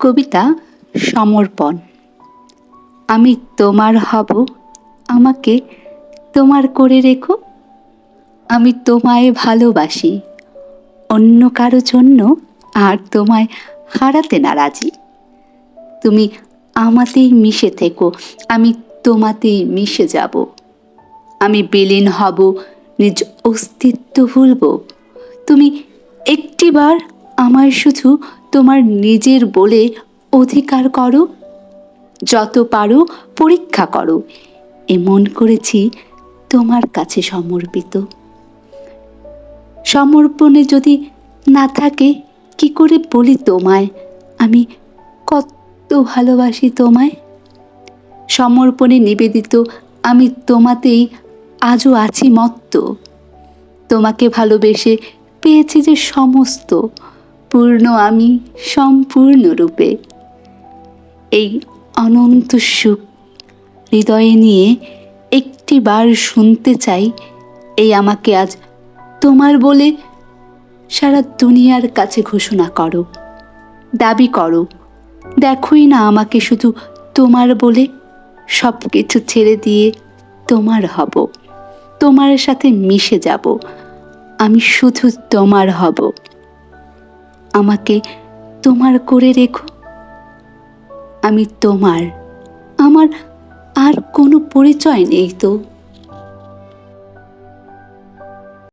কবিতা সমর্পণ। আমি তোমার হব, আমাকে তোমার করে রেখো। আমি তোমায় ভালোবাসি, অন্য কারও জন্য আর তোমায় হারাতে না রাজি তুমি আমাতেই মিশে থেকো, আমি তোমাতেই মিশে যাব। আমি বিলীন হব, নিজ অস্তিত্ব ভুলব। তুমি একটিবার আমায় শুধু তোমার নিজের বলে অধিকার করো। যত পারো পরীক্ষা করো। এমন করেছি তোমার কাছে সমর্পিত। সমর্পণে যদি না থাকে, কি করে বলি তোমায়? আমি কত ভালোবাসি তোমায়। সমর্পণে নিবেদিত আমি তোমাতেই আজও আছি মত্ত। তোমাকে ভালোবেসে পেয়েছি যে সমস্ত। পূর্ণ আমি সম্পূর্ণরূপে। এই অনন্ত সুখ হৃদয়ে নিয়ে একটি বার শুনতে চাই, এই আমাকে আজ তোমার বলে সারা দুনিয়ার কাছে ঘোষণা করো, দাবি করো। দেখোই না আমাকে শুধু তোমার বলে সব কিছু ছেড়ে দিয়ে তোমার হব, তোমার সাথে মিশে যাব, আমি শুধু তোমার হব। আমাকে তোমার করে রেখো। আমি তোমার আমার আর কোনো পরিচয় নেই তো।